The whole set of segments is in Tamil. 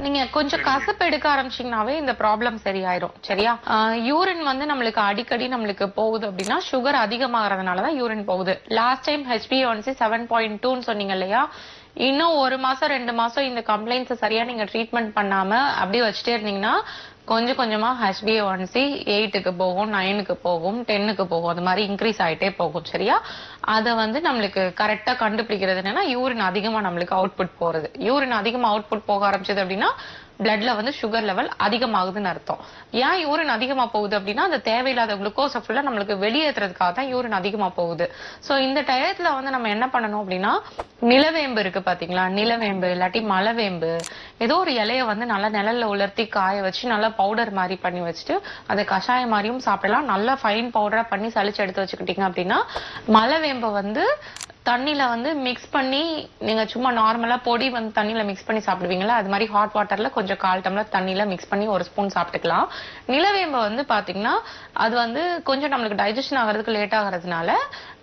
கொஞ்சம் கசப்பு எடுக்க ஆரம்பிச்சீங்கன்னாவே இந்த ப்ராப்ளம் சரியாயிரும். சரியா? யூரின் வந்து நம்மளுக்கு அடிக்கடி நம்மளுக்கு போகுது அப்படின்னா சுகர் அதிகமாகறதுனால தான் யூரின் போகுது லாஸ்ட் டைம் ஹெச்பிஒன்சி செவன் பாயிண்ட் டூன்னு சொன்னீங்க இல்லையா? இன்னும் ஒரு மாசம் ரெண்டு மாசம் இந்த கம்ப்ளைண்ட்ஸ் சரியா நீங்க ட்ரீட்மெண்ட் பண்ணாம அப்படியே வச்சுட்டே இருந்தீங்கன்னா கொஞ்சம் கொஞ்சமா ஹெச்பிஒன்சி எயிட்டுக்கு போகும் நைனுக்கு போகும் டென்னுக்கு போகும். அது மாதிரி இன்க்ரீஸ் ஆயிட்டே போகும் சரியா? அதை வந்து நம்மளுக்கு கரெக்டா கண்டுபிடிக்கிறது என்னன்னா யூரின் அதிகமா நம்மளுக்கு அவுட்புட் போறது. யூரின் அதிகமா அவுட்புட் போக ஆரம்பிச்சது அப்படின்னா பிளட்ல வந்து சுகர் லெவல் அதிகமாகுதுன்னு அர்த்தம். ஏன் யூரின் அதிகமா போகுது அப்படின்னா அந்த தேவையில்லாத குளுக்கோஸை ஃபுல்லா நம்மளுக்கு வெளியேற்றுறதுக்காக தான் யூரின் அதிகமா போகுது. சோ இந்த டயத்துல வந்து நம்ம என்ன பண்ணணும் அப்படின்னா நிலவேம்பு இருக்கு பாத்தீங்களா? நிலவேம்பு இல்லாட்டி மலவேம்பு. ஏதோ ஒரு இலைய வந்து நல்லா நிழல்ல உலர்த்தி காய வச்சு நல்லா பவுடர் மாதிரி பண்ணி வச்சுட்டு அதை கஷாயம் மாதிரியும் சாப்பிடலாம். நல்லா ஃபைன் பவுடரா பண்ணி சளிச்சு எடுத்து வச்சுக்கிட்டீங்க அப்படின்னா மலவேம்பை வந்து தண்ணியில வந்து மிக்ஸ் பண்ணி நீங்க சும்மா நார்மலா பொடி வந்து தண்ணியில மிக்ஸ் பண்ணி சாப்பிடுவீங்களா? அது மாதிரி ஹாட் வாட்டர்ல கொஞ்சம் கால் டம்ளர் தண்ணியில மிக்ஸ் பண்ணி ஒரு ஸ்பூன் சாப்பிட்டுக்கலாம். நிலவேம்பை வந்து பாத்தீங்கன்னா அது வந்து கொஞ்சம் நம்மளுக்கு டைஜஷன் ஆகிறதுக்கு லேட் ஆகிறதுனால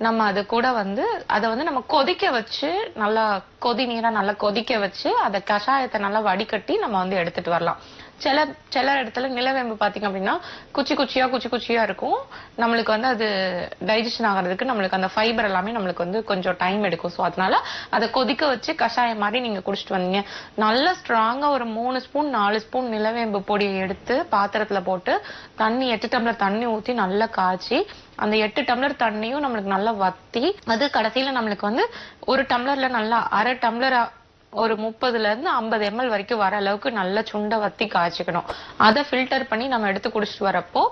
நம்ம அது கூட வந்து அதை வந்து நம்ம கொதிக்க வச்சு நல்லா கொதி நீரா நல்லா கொதிக்க வச்சு அதை கஷாயத்தை நல்லா வடிகட்டி நம்ம வந்து எடுத்துட்டு வரலாம். சில சில இடத்துல நிலவேம்பு பாத்தீங்க அப்படின்னா குச்சி குச்சியா குச்சி குச்சியா இருக்கும். நம்மளுக்கு வந்து அது டைஜஷன் ஆகிறதுக்கு நம்மளுக்கு அந்த ஃபைபர் எல்லாமே நம்மளுக்கு வந்து கொஞ்சம் டைம் எடுக்கும். ஸோ அதனால அதை கொதிக்க வச்சு கஷாயம் மாதிரி நீங்க குடிச்சிட்டு வந்தீங்க. நல்லா ஸ்ட்ராங்கா ஒரு மூணு ஸ்பூன் நாலு ஸ்பூன் நிலவேம்பு பொடியை எடுத்து பாத்திரத்துல போட்டு தண்ணி எட்டு டம்ளர் தண்ணி ஊத்தி நல்லா காய்ச்சி அந்த எட்டு டம்ளர் தண்ணியும் நம்மளுக்கு நல்லா வத்தி அது கடைசியில நம்மளுக்கு வந்து ஒரு டம்ளர்ல நல்லா அரை டம்ளர் ஒரு முப்பதுல இருந்து ஐம்பது எம்எல் வரைக்கும் வர அளவுக்கு நல்ல சுண்டை வத்தி காய்ச்சிக்கணும். அதை ஃபில்டர் பண்ணி நம்ம எடுத்து குடிச்சிட்டு வரப்போ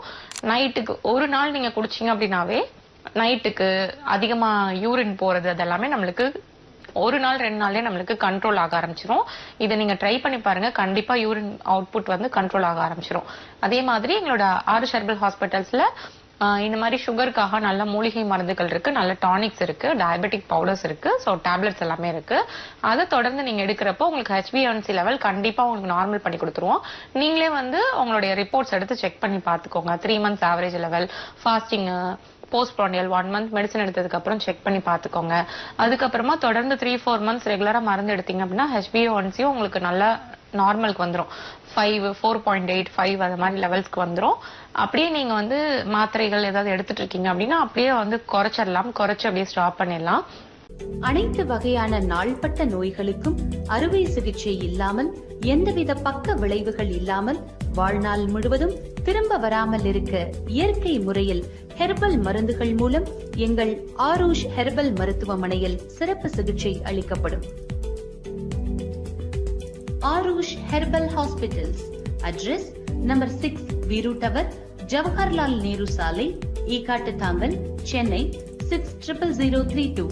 நைட்டுக்கு ஒரு நாள் நீங்க குடிச்சீங்க அப்படின்னாவே நைட்டுக்கு அதிகமா யூரின் போறது அதெல்லாமே நம்மளுக்கு ஒரு நாள் ரெண்டு நாள்லயே நம்மளுக்கு கண்ட்ரோல் ஆக ஆரம்பிச்சிரும். இதை நீங்க ட்ரை பண்ணி பாருங்க. கண்டிப்பா யூரின் அவுட்புட் வந்து கண்ட்ரோல் ஆக ஆரம்பிச்சிரும். அதே மாதிரி எங்களோட ஆறு ஹெர்பல் ஹாஸ்பிட்டல்ஸ்ல இந்த மாதிரி சுகருக்காக நல்ல மூலிகை மருந்துகள் இருக்கு நல்ல டானிக்ஸ் இருக்கு டயபெட்டிக் பவுடர்ஸ் இருக்கு ஸோ டேப்லெட்ஸ் எல்லாமே இருக்கு. அதை தொடர்ந்து நீங்க எடுக்கிறப்போ உங்களுக்கு ஹெச்பிஎன்சி லெவல் கண்டிப்பா உங்களுக்கு நார்மல் பண்ணி கொடுத்துருவோம். நீங்களே வந்து உங்களுடைய ரிப்போர்ட்ஸ் எடுத்து செக் பண்ணி பார்த்துக்கோங்க. Three months average level fasting post prandial one month medicine எடுத்ததுக்கு அப்புறம் செக் பண்ணி பார்த்துக்கோங்க. அதுக்கப்புறமா தொடர்ந்து த்ரீ ஃபோர் மந்த்ஸ் ரெகுலரா மருந்து எடுத்தீங்க அப்படின்னா ஹெச்பிஓன்சியும் உங்களுக்கு நல்லா நார்மலுக்கு வந்துரும். Five four point eight five அந்த மாதிரி லெவல்ஸ்க்கு வந்துடும் அப்படியே நீங்க வந்து மாத்திரைகள் ஏதாவது எடுத்துட்டு இருக்கீங்க அப்படின்னா அப்படியே வந்து குறைச்சிடலாம். குறைச்சு அப்படியே ஸ்டாப் பண்ணிடலாம். அனைத்து வகையான நாள்பட்ட நோய்களுக்கும் அறுவை சிகிச்சை இல்லாமல் எந்தவித பக்க விளைவுகள் இல்லாமல் வாழ்நாள் முழுவதும் திரும்ப வராமல் இருக்க இயற்கை முறையில் ஹெர்பல் மருந்துகள் மூலம் எங்கள் ஆரூஷ் ஹெர்பல் மருத்துவமனையில் சிறப்பு சிகிச்சை அளிக்கப்படும். Aarush herbal hospitals. Address number six Veeru tower Jawaharlal Nehru சாலை Ekkattuthangal Chennai six triple zero three two